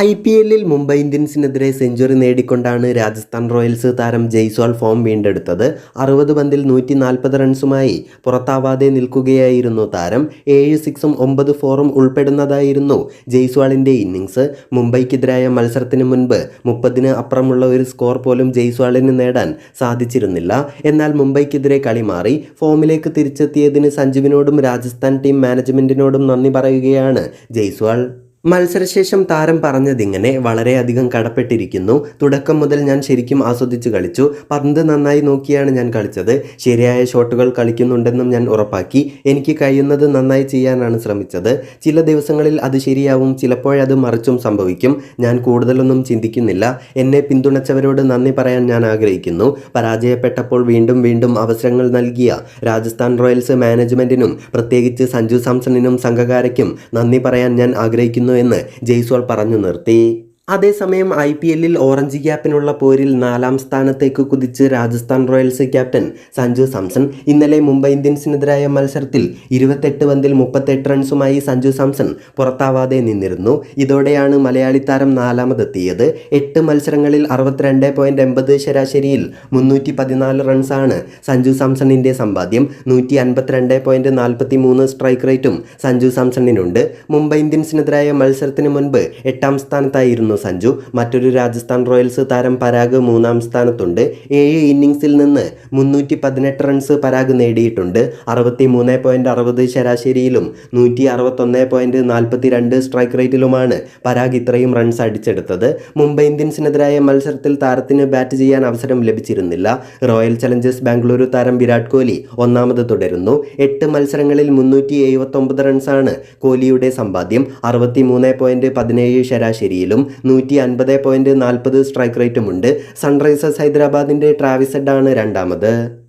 I P എല്ലിൽ മുംബൈ ഇന്ത്യൻസിനെതിരെ century നേടിക്കൊണ്ടാണ് രാജസ്ഥാൻ റോയൽസ് താരം ജയ്സ്വാൾ ഫോം വീണ്ടെടുത്തത്. അറുപത് പന്തിൽ നൂറ്റി നാൽപ്പത് റൺസുമായി പുറത്താവാതെ നിൽക്കുകയായിരുന്നു താരം. ഏഴ് സിക്സും ഒമ്പത് ഫോറും ഉൾപ്പെടുന്നതായിരുന്നു ജയ്സ്വാളിന്റെ ഇന്നിങ്സ് മുംബൈക്കെതിരായ മത്സരത്തിന് മുൻപ് മുപ്പതിന് അപ്പുറമുള്ള ഒരു സ്കോർ പോലും ജയ്സ്വാളിന് നേടാൻ സാധിച്ചിരുന്നില്ല. എന്നാൽ മുംബൈക്കെതിരെ കളി മാറി ഫോമിലേക്ക് തിരിച്ചെത്തിയതിന് സഞ്ജുവിനോടും രാജസ്ഥാൻ ടീം മാനേജ്മെന്റിനോടും നന്ദി പറയുകയാണ് ജയ്സ്വാൾ. മത്സരശേഷം താരം പറഞ്ഞതിങ്ങനെ വളരെയധികം കടപ്പെട്ടിരിക്കുന്നു. തുടക്കം മുതൽ ഞാൻ ശരിക്കും ആസ്വദിച്ച് കളിച്ചു. പന്ത് നന്നായി നോക്കിയാണ് ഞാൻ കളിച്ചത്. ശരിയായ ഷോട്ടുകൾ കളിക്കുന്നുണ്ടെന്നും ഞാൻ ഉറപ്പാക്കി. എനിക്ക് കഴിയുന്നത് നന്നായി ചെയ്യാനാണ് ശ്രമിച്ചത്. ചില ദിവസങ്ങളിൽ അത് ശരിയാവും ചിലപ്പോഴത് മറിച്ചും സംഭവിക്കും. ഞാൻ കൂടുതലൊന്നും ചിന്തിക്കുന്നില്ല. എന്നെ പിന്തുണച്ചവരോട് നന്ദി പറയാൻ ഞാൻ ആഗ്രഹിക്കുന്നു. പരാജയപ്പെട്ടപ്പോൾ വീണ്ടും വീണ്ടും അവസരങ്ങൾ നൽകിയ രാജസ്ഥാൻ റോയൽസ് മാനേജ്മെന്റിനും പ്രത്യേകിച്ച് സഞ്ജു സാംസണിനും സംഘകാരയ്ക്കും നന്ദി പറയാൻ ഞാൻ ആഗ്രഹിക്കുന്നു എന്ന് ജയ്സ്വാൾ പറഞ്ഞു നിർത്തി. അതേസമയം ഐ പി എല്ലിൽ ഓറഞ്ച് ക്യാപ്പിനുള്ള പോരിൽ നാലാം സ്ഥാനത്തേക്ക് കുതിച്ച് രാജസ്ഥാൻ റോയൽസ് ക്യാപ്റ്റൻ സഞ്ജു സാംസൺ. ഇന്നലെ മുംബൈ ഇന്ത്യൻസിനെതിരായ മത്സരത്തിൽ ഇരുപത്തെട്ട് പന്തിൽ മുപ്പത്തെട്ട് റൺസുമായി സഞ്ജു സാംസൺ പുറത്താവാതെ നിന്നിരുന്നു. ഇതോടെയാണ് മലയാളി താരം നാലാമതെത്തിയത്. എട്ട് മത്സരങ്ങളിൽ അറുപത്തിരണ്ട് പോയിന്റ് എൺപത് ശരാശരിയിൽ മുന്നൂറ്റി പതിനാല് റൺസാണ് സഞ്ജു സാംസണിന്റെ സമ്പാദ്യം. നൂറ്റി അൻപത്തിരണ്ട് പോയിന്റ് നാൽപ്പത്തി മൂന്ന് സ്ട്രൈക്ക് റേറ്റും സഞ്ജു സാംസണിനുണ്ട്. മുംബൈ ഇന്ത്യൻസിനെതിരായ മത്സരത്തിന് മുൻപ് എട്ടാം സ്ഥാനത്തായിരുന്നു സഞ്ജു. മറ്റൊരു രാജസ്ഥാൻ റോയൽസ് താരം പരാഗ് മൂന്നാം സ്ഥാനത്തുണ്ട്. ഏഴ് ഇന്നിങ്സിൽ നിന്ന് മുന്നൂറ്റി പതിനെട്ട് റൺസ് പരാഗ് നേടിയിട്ടുണ്ട്. അറുപത്തി മൂന്ന് പോയിന്റ് അറുപത് ശരാശരിയിലും നൂറ്റി അറുപത്തൊന്ന് പോയിന്റ് നാൽപ്പത്തി രണ്ട് സ്ട്രൈക്ക് റേറ്റിലുമാണ് പരാഗ് ഇത്രയും റൺസ് അടിച്ചെടുത്തത്. മുംബൈ ഇന്ത്യൻസിനെതിരായ മത്സരത്തിൽ താരത്തിന് ബാറ്റ് ചെയ്യാൻ അവസരം ലഭിച്ചിരുന്നില്ല. റോയൽ ചലഞ്ചേഴ്സ് ബാംഗ്ലൂരു താരം വിരാട് കോഹ്ലി ഒന്നാമത് തുടരുന്നു. എട്ട് മത്സരങ്ങളിൽ മുന്നൂറ്റി എഴുപത്തൊമ്പത് റൺസാണ് കോഹ്ലിയുടെ സമ്പാദ്യം. അറുപത്തി മൂന്ന് പോയിന്റ് പതിനേഴ് ശരാശരിയിലും നൂറ്റി അൻപത് പോയിന്റ് നാൽപ്പത് സ്ട്രൈക്ക് റേറ്റുമുണ്ട്. സൺറൈസേഴ്സ് ഹൈദരാബാദിന്റെ ട്രാവിസെഡാണ് രണ്ടാമത്.